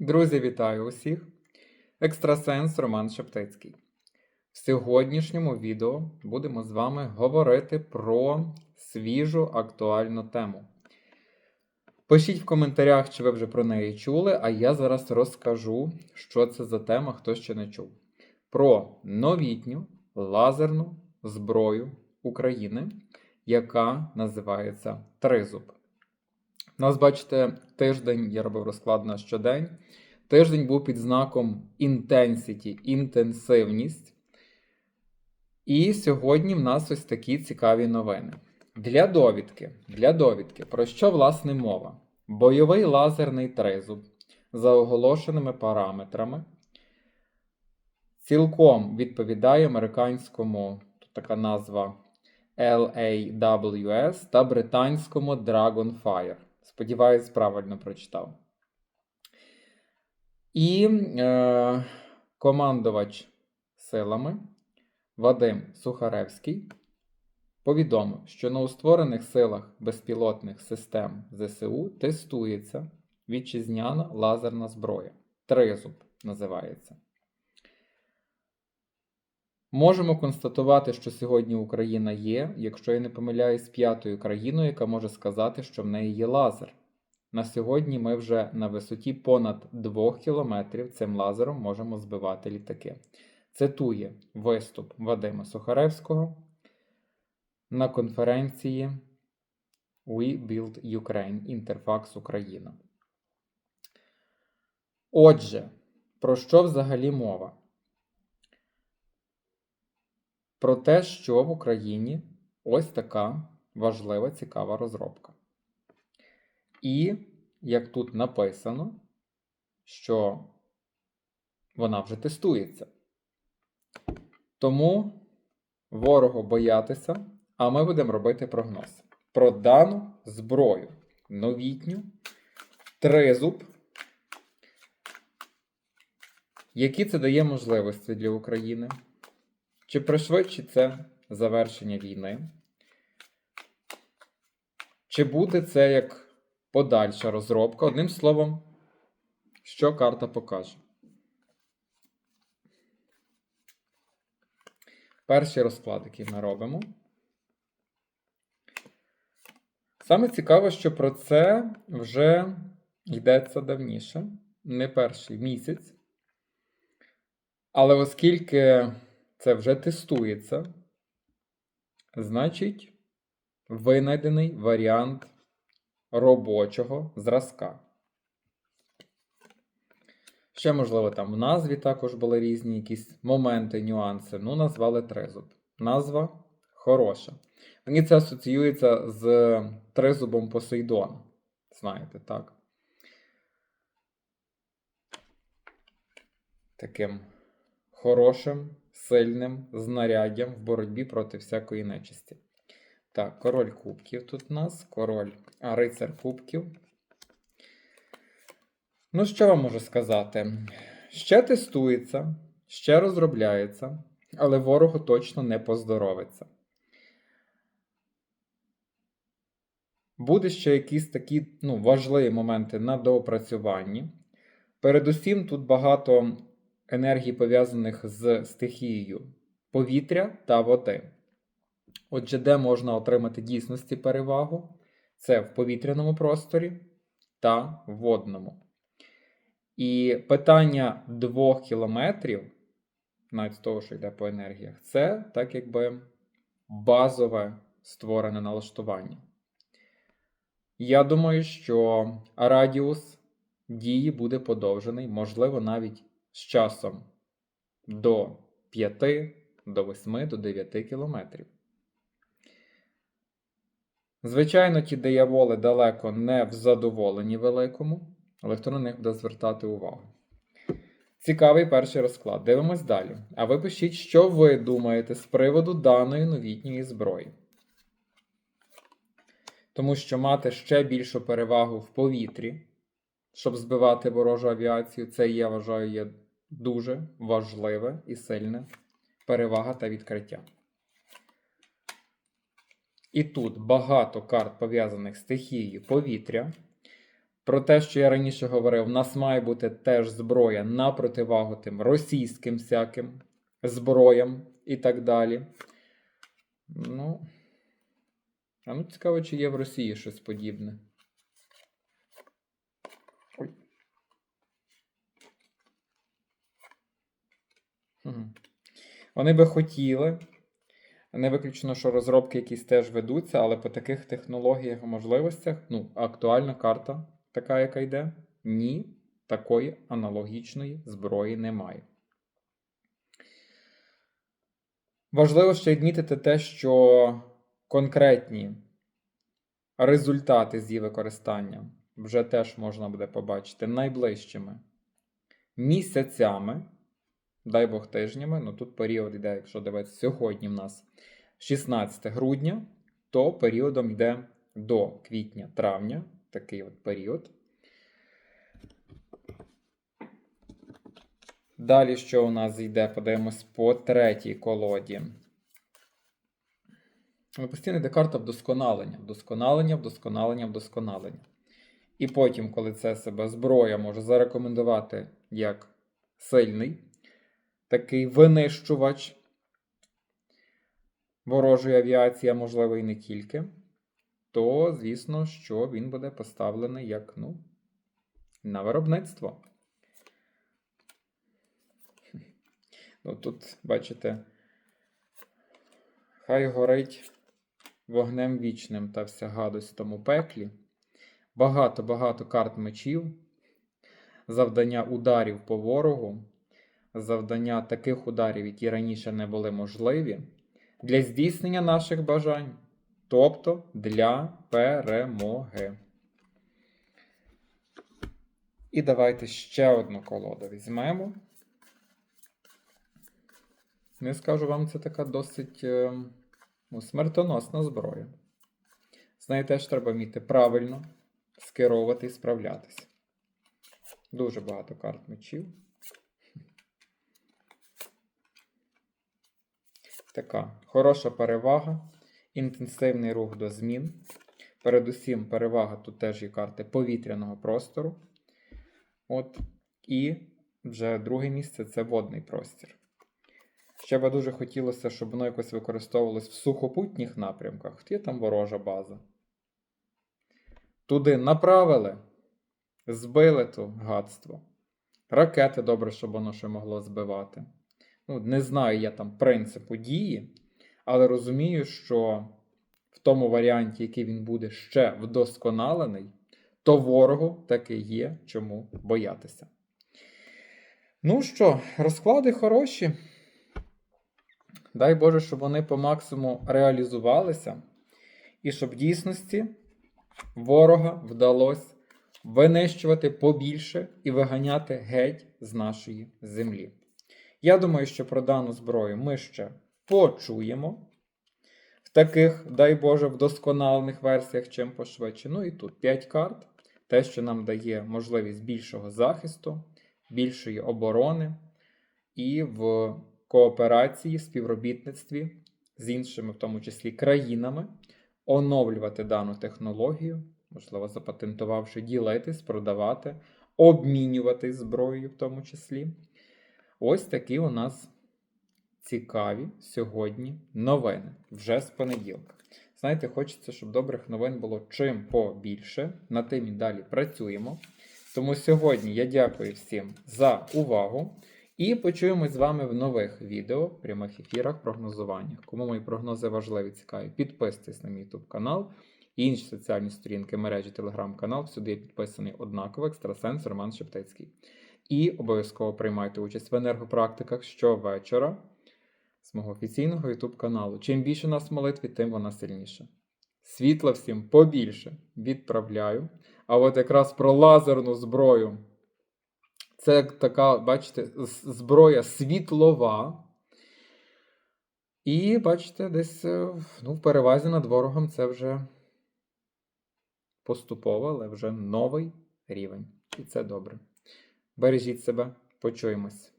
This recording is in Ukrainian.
Друзі, вітаю усіх! Екстрасенс Роман Шептицький. В сьогоднішньому відео будемо з вами говорити про свіжу актуальну тему. Пишіть в коментарях, чи ви вже про неї чули, а я зараз розкажу, що це за тема, хто ще не чув. Про новітню лазерну зброю України, яка називається Тризуб. Нас, бачите, тиждень, я робив розклад на щодень. Тиждень був під знаком intensity, інтенсивність. І сьогодні в нас ось такі цікаві новини. Для довідки, для довідки, про що власне мова? Бойовий лазерний тризуб за оголошеними параметрами цілком відповідає американському, тут така назва LAWS та британському Dragonfire. Сподіваюсь, правильно прочитав. І е, командувач силами Вадим Сухаревський повідомив, що на устворених силах безпілотних систем ЗСУ тестується вітчизняна лазерна зброя. Тризуб називається. Можемо констатувати, що сьогодні Україна є, якщо я не помиляюсь, п'ятою країною, яка може сказати, що в неї є лазер. На сьогодні ми вже на висоті понад 2 кілометрів цим лазером можемо збивати літаки. Цитує виступ Вадима Сухаревського на конференції We Build Ukraine Інтерфакс Україна. Отже, про що взагалі мова? Про те, що в Україні ось така важлива, цікава розробка. І, як тут написано, що вона вже тестується. Тому ворогу боятися, а ми будемо робити прогноз про дану зброю новітню, тризуб, які це дає можливості для України. Чи пришвидшить це завершення війни? Чи буде це як подальша розробка? Одним словом, що карта покаже? Перший розклад, який ми робимо. Саме цікаве, що про це вже йдеться давніше, не перший місяць. Але оскільки це вже тестується, значить, винайдений варіант робочого зразка. Ще, можливо, там в назві також були різні якісь моменти, нюанси. Ну, назвали тризуб. Назва хороша. Мені це асоціюється з тризубом Посейдона. Знаєте, так? Таким хорошим, сильним знаряддям в боротьбі проти всякої нечисті. Так, король кубків тут у нас, король, рицар кубків. Ну, що вам можу сказати? Ще тестується, ще розробляється, але ворогу точно не поздоровиться. Буде ще якісь такі ну, важливі моменти на доопрацюванні. Передусім, тут багато енергій, пов'язаних з стихією повітря та води. Отже, де можна отримати дійсності перевагу? Це в повітряному просторі та водному. І питання двох кілометрів, навіть з того, що йде по енергіях, це так якби базове створене налаштування. Я думаю, що радіус дії буде подовжений, можливо, навіть з часом до 5, до 8, до 9 кілометрів. Звичайно, ті дияволи далеко не в задоволенні великому, але хто на них буде звертати увагу. Цікавий перший розклад. Дивимось далі. А ви пишіть, що ви думаєте з приводу даної новітньої зброї. Тому що мати ще більшу перевагу в повітрі, щоб збивати ворожу авіацію, це, я вважаю, є дуже важливе і сильне перевага та відкриття. І тут багато карт пов'язаних з стихією повітря. Про те, що я раніше говорив, в нас має бути теж зброя на противагу тим російським всяким зброям і так далі. Ну, а ну цікаво, чи є в Росії щось подібне. Вони би хотіли. Не виключено, що розробки якісь теж ведуться, але по таких технологіях і можливостях, ну, актуальна карта, така, яка йде, ні, такої аналогічної зброї немає. Важливо ще відмітити те, що конкретні результати з її використання вже теж можна буде побачити найближчими місяцями, дай Бог тижнями. Ну тут період йде, якщо дивитися, сьогодні в нас 16 грудня, то періодом йде до квітня-травня, такий от період. Далі, що у нас йде, подивимось по третій колоді. Ну, Постійно йде карта вдосконалення, вдосконалення, вдосконалення, вдосконалення. І потім, коли це себе зброя може зарекомендувати як сильний, такий винищувач ворожої авіації, можливо і не тільки, то, звісно, що він буде поставлений як ну, на виробництво. Ну, Тут, бачите, хай горить вогнем вічним та вся гадость в тому пеклі. Багато-багато карт мечів, завдання ударів по ворогу, завдання таких ударів, які раніше не були можливі, для здійснення наших бажань, тобто для перемоги. І давайте ще одну колоду візьмемо. Не скажу вам, це така досить е, ну, смертоносна зброя. З нею теж треба вміти правильно скеровувати і справлятися. Дуже багато карт мечів. Така хороша перевага, інтенсивний рух до змін. Передусім, перевага тут теж є карти повітряного простору. От. І вже друге місце це водний простір. Ще би дуже хотілося, щоб воно якось використовувалось в сухопутніх напрямках. Є там ворожа база. Туди направили, збили то гадство. Ракети добре, щоб воно ще могло збивати. Ну, Не знаю я там принципу дії, але розумію, що в тому варіанті, який він буде ще вдосконалений, то ворогу таки є чому боятися. Ну що, розклади хороші. Дай Боже, щоб вони по максимуму реалізувалися, і щоб в дійсності ворога вдалося винищувати побільше і виганяти геть з нашої землі. Я думаю, що про дану зброю ми ще почуємо. В таких, дай Боже, вдосконалених версіях чим пошвидше. Ну і тут 5 карт. Те, що нам дає можливість більшого захисту, більшої оборони і в кооперації, співробітництві з іншими, в тому числі країнами, оновлювати дану технологію, можливо, запатентувавши, ділитись, продавати, обмінюватись зброєю в тому числі. Ось такі у нас цікаві сьогодні новини вже з понеділка. Знаєте, хочеться, щоб добрих новин було чим побільше. Над тим і далі працюємо. Тому сьогодні я дякую всім за увагу. І почуємось з вами в нових відео, прямих ефірах, прогнозуваннях. Кому мої прогнози важливі, цікаві, підписуйтесь на мій YouTube канал і інші соціальні сторінки мережі телеграм-канал. Всюди я підписаний однаково екстрасенс Роман Шептицький. І обов'язково приймайте участь в енергопрактиках щовечора з мого офіційного YouTube каналу. Чим більше нас в молитві, тим вона сильніша. Світла всім побільше відправляю. А от якраз про лазерну зброю. Це така, бачите, зброя світлова. І, бачите, десь ну, в перевазі над ворогом це вже поступово, але вже новий рівень. І це добре. Бережіть себе, почуємось.